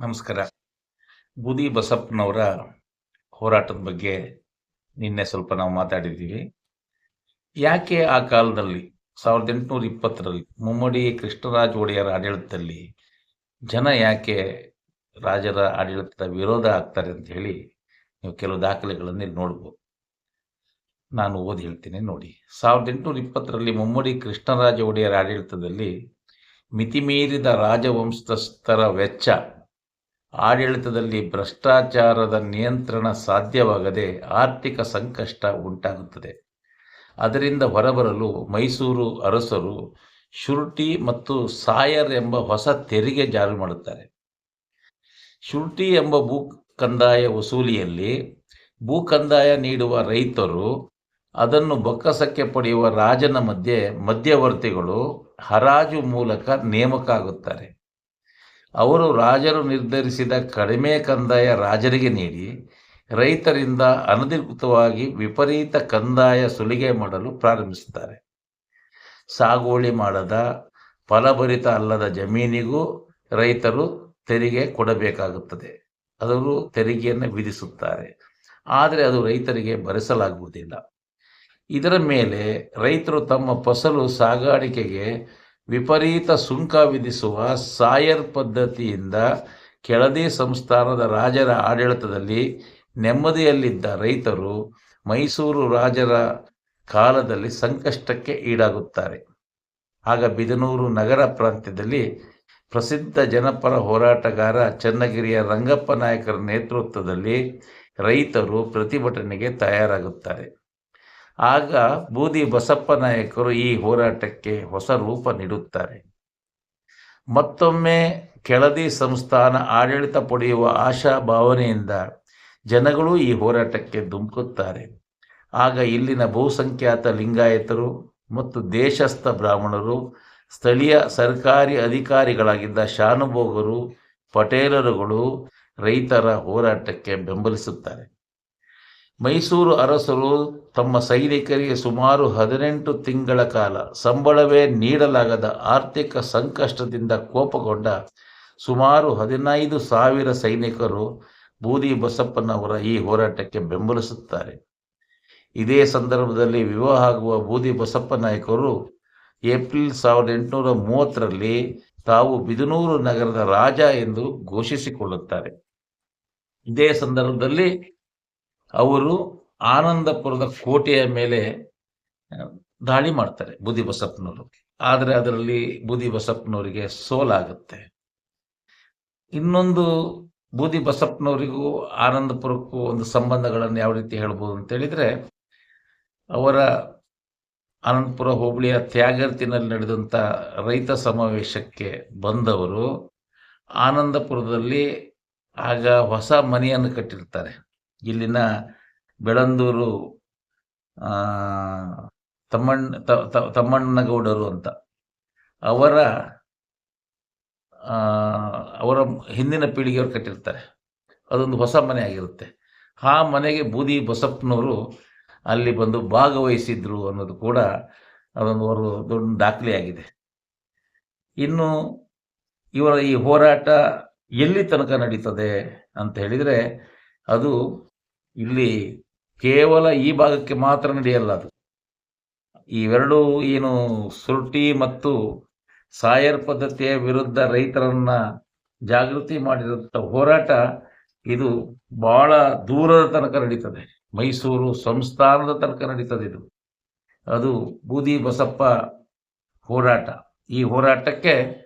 ನಮಸ್ಕಾರ. ಬೂದಿ ಬಸಪ್ಪನವರ ಹೋರಾಟದ ಬಗ್ಗೆ ನಿನ್ನೆ ಸ್ವಲ್ಪ ನಾವು ಮಾತಾಡಿದ್ದೀವಿ. ಯಾಕೆ ಆ ಕಾಲದಲ್ಲಿ, ಸಾವಿರದ ಎಂಟುನೂರ ಇಪ್ಪತ್ತರಲ್ಲಿ ಮುಮ್ಮಡಿ ಕೃಷ್ಣರಾಜ ಒಡೆಯರ ಆಡಳಿತದಲ್ಲಿ ಜನ ಯಾಕೆ ರಾಜರ ಆಡಳಿತದ ವಿರೋಧ ಆಗ್ತಾರೆ ಅಂತ ಹೇಳಿ ನೀವು ಕೆಲವು ದಾಖಲೆಗಳನ್ನು ಇಲ್ಲಿ ನೋಡ್ಬೋದು. ನಾನು ಓದಿ ಹೇಳ್ತೀನಿ ನೋಡಿ. ಸಾವಿರದ ಎಂಟುನೂರ ಇಪ್ಪತ್ತರಲ್ಲಿ ಮುಮ್ಮಡಿ ಕೃಷ್ಣರಾಜ ಒಡೆಯರ ಆಡಳಿತದಲ್ಲಿ ಮಿತಿಮೀರಿದ ರಾಜವಂಶಸ್ಥರ ವೆಚ್ಚ ಆಡಳಿತದಲ್ಲಿ ಭ್ರಷ್ಟಾಚಾರದ ನಿಯಂತ್ರಣ ಸಾಧ್ಯವಾಗದೆ ಆರ್ಥಿಕ ಸಂಕಷ್ಟ ಉಂಟಾಗುತ್ತದೆ. ಅದರಿಂದ ಹೊರಬರಲು ಮೈಸೂರು ಅರಸರು ಶುರ್ಟಿ ಮತ್ತು ಸಾಯರ್ ಎಂಬ ಹೊಸ ತೆರಿಗೆ ಜಾರಿ ಮಾಡುತ್ತಾರೆ. ಶುರ್ಟಿ ಎಂಬ ಭೂ ಕಂದಾಯ ವಸೂಲಿಯಲ್ಲಿ ಭೂ ಕಂದಾಯ ನೀಡುವ ರೈತರು, ಅದನ್ನು ಬೊಕ್ಕಸಕ್ಕೆ ಪಡೆಯುವ ರಾಜನ ಮಧ್ಯೆ ಮಧ್ಯವರ್ತಿಗಳು ಹರಾಜು ಮೂಲಕ ನೇಮಕ ಆಗುತ್ತಾರೆ ಅವರು ರಾಜರು ನಿರ್ಧರಿಸಿದ ಕಡಿಮೆ ಕಂದಾಯ ರಾಜರಿಗೆ ನೀಡಿ ರೈತರಿಂದ ಅನಧಿಕೃತವಾಗಿ ವಿಪರೀತ ಕಂದಾಯ ಸುಲಿಗೆ ಮಾಡಲು ಪ್ರಾರಂಭಿಸುತ್ತಾರೆ ಸಾಗುವಳಿ ಮಾಡದ ಫಲಭರಿತ ಅಲ್ಲದ ಜಮೀನಿಗೂ ರೈತರು ತೆರಿಗೆ ಕೊಡಬೇಕಾಗುತ್ತದೆ. ಅವರು ತೆರಿಗೆಯನ್ನು ವಿಧಿಸುತ್ತಾರೆ. ಆದರೆ ಅದು ರೈತರಿಗೆ ಭರಿಸಲಾಗುವುದಿಲ್ಲ. ಇದರ ಮೇಲೆ ರೈತರು ತಮ್ಮ ಫಸಲು ಸಾಗಾಣಿಕೆಗೆ ವಿಪರೀತ ಸುಂಕ ವಿಧಿಸುವ ಸಾಯರ್ ಪದ್ಧತಿಯಿಂದ ಕೆಳದಿ ಸಂಸ್ಥಾನದ ರಾಜರ ಆಡಳಿತದಲ್ಲಿ ನೆಮ್ಮದಿಯಲ್ಲಿದ್ದ ರೈತರು ಮೈಸೂರು ರಾಜರ ಕಾಲದಲ್ಲಿ ಸಂಕಷ್ಟಕ್ಕೆ ಈಡಾಗುತ್ತಾರೆ. ಆಗ ಬಿದನೂರು ನಗರ ಪ್ರಾಂತ್ಯದಲ್ಲಿ ಪ್ರಸಿದ್ಧ ಜನಪರ ಹೋರಾಟಗಾರ ಚನ್ನಗಿರಿಯ ರಂಗಪ್ಪ ನಾಯಕರ ನೇತೃತ್ವದಲ್ಲಿ ರೈತರು ಪ್ರತಿಭಟನೆಗೆ ತಯಾರಾಗುತ್ತಾರೆ. ಆಗ ಬೂದಿ ಬಸಪ್ಪ ನಾಯಕರು ಈ ಹೋರಾಟಕ್ಕೆ ಹೊಸ ರೂಪ ನೀಡುತ್ತಾರೆ. ಮತ್ತೊಮ್ಮೆ ಕೆಳದಿ ಸಂಸ್ಥಾನ ಆಡಳಿತ ಪಡೆಯುವ ಆಶಾ ಭಾವನೆಯಿಂದ ಜನಗಳು ಈ ಹೋರಾಟಕ್ಕೆ ಧುಮುಕುತ್ತಾರೆ. ಆಗ ಇಲ್ಲಿನ ಬಹುಸಂಖ್ಯಾತ ಲಿಂಗಾಯತರು ಮತ್ತು ದೇಶಸ್ಥ ಬ್ರಾಹ್ಮಣರು, ಸ್ಥಳೀಯ ಸರ್ಕಾರಿ ಅಧಿಕಾರಿಗಳಾಗಿದ್ದ ಶಾನುಭೋಗರು, ಪಟೇಲರುಗಳು ರೈತರ ಹೋರಾಟಕ್ಕೆ ಬೆಂಬಲಿಸುತ್ತಾರೆ. ಮೈಸೂರು ಅರಸರು ತಮ್ಮ ಸೈನಿಕರಿಗೆ ಸುಮಾರು ಹದಿನೆಂಟು ತಿಂಗಳ ಕಾಲ ಸಂಬಳವೇ ನೀಡಲಾಗದ ಆರ್ಥಿಕ ಸಂಕಷ್ಟದಿಂದ ಕೋಪಗೊಂಡ ಸುಮಾರು ಹದಿನೈದು ಸಾವಿರ ಸೈನಿಕರು ಬೂದಿ ಬಸಪ್ಪನವರ ಈ ಹೋರಾಟಕ್ಕೆ ಬೆಂಬಲಿಸುತ್ತಾರೆ. ಇದೇ ಸಂದರ್ಭದಲ್ಲಿ ವಿವಾಹ ಆಗುವ ಬೂದಿ ಬಸಪ್ಪ ನಾಯಕರು ಏಪ್ರಿಲ್ ಸಾವಿರದ ಎಂಟುನೂರ ಮೂವತ್ತರಲ್ಲಿ ತಾವು ಬಿದನೂರು ನಗರದ ರಾಜ ಎಂದು ಘೋಷಿಸಿಕೊಳ್ಳುತ್ತಾರೆ. ಇದೇ ಸಂದರ್ಭದಲ್ಲಿ ಅವರು ಆನಂದಪುರದ ಕೋಟೆಯ ಮೇಲೆ ದಾಳಿ ಮಾಡ್ತಾರೆ ಬೂದಿ ಬಸಪ್ಪನವರು ಆದರೆ ಅದರಲ್ಲಿ ಬೂದಿ ಬಸಪ್ಪನವರಿಗೆ ಸೋಲಾಗುತ್ತೆ ಇನ್ನೊಂದು ಬೂದಿ ಬಸಪ್ಪನವರಿಗೂ ಆನಂದಪುರಕ್ಕೂ ಒಂದು ಸಂಬಂಧಗಳನ್ನು ಯಾವ ರೀತಿ ಹೇಳ್ಬೋದು ಅಂತ ಹೇಳಿದ್ರೆ, ಅವರ ಆನಂದಪುರ ಹೋಬಳಿಯ ತ್ಯಾಗರ್ತಿನಲ್ಲಿ ನಡೆದಂಥ ರೈತ ಸಮಾವೇಶಕ್ಕೆ ಬಂದವರು, ಆನಂದಪುರದಲ್ಲಿ ಆಗ ಹೊಸ ಮನೆಯನ್ನು ಕಟ್ಟಿರ್ತಾರೆ. ಇಲ್ಲಿನ ಬೆಳಂದೂರು ತಮ್ಮಣ್ಣ ತಮ್ಮಣ್ಣಗೌಡರು ಅಂತ. ಅವರ ಅವರ ಹಿಂದಿನ ಪೀಳಿಗೆಯವರು ಕಟ್ಟಿರ್ತಾರೆ. ಅದೊಂದು ಹೊಸ ಮನೆ ಆಗಿರುತ್ತೆ. ಆ ಮನೆಗೆ ಬೂದಿ ಬಸಪ್ಪನವರು ಅಲ್ಲಿ ಬಂದು ಭಾಗವಹಿಸಿದ್ರು ಅನ್ನೋದು ಕೂಡ ಅದೊಂದು ಅವರು ದೊಡ್ಡ ದಾಖಲೆಯಾಗಿದೆ ಇನ್ನು ಇವರ ಈ ಹೋರಾಟ ಎಲ್ಲಿ ತನಕ ನಡೀತದೆ ಅಂತ ಹೇಳಿದರೆ ಅದು ಇಲ್ಲಿ ಕೇವಲ ಈ ಭಾಗಕ್ಕೆ ಮಾತ್ರ ನಡೆಯಲ್ಲ ಅದು. ಇವೆರಡೂ ಏನು ಸುರುಟಿ ಮತ್ತು ಸಾಯರ್ ಪದ್ಧತಿಯ ವಿರುದ್ಧ ರೈತರನ್ನ ಜಾಗೃತಿ ಮಾಡಿದಂಥ ಹೋರಾಟ, ಇದು ಬಹಳ ದೂರದ ತನಕ ನಡೀತದೆ. ಮೈಸೂರು ಸಂಸ್ಥಾನದ ತನಕ ನಡೀತದೆ ಇದು. ಅದು ಬೂದಿ ಬಸಪ್ಪ ಹೋರಾಟ. ಈ ಹೋರಾಟಕ್ಕೆ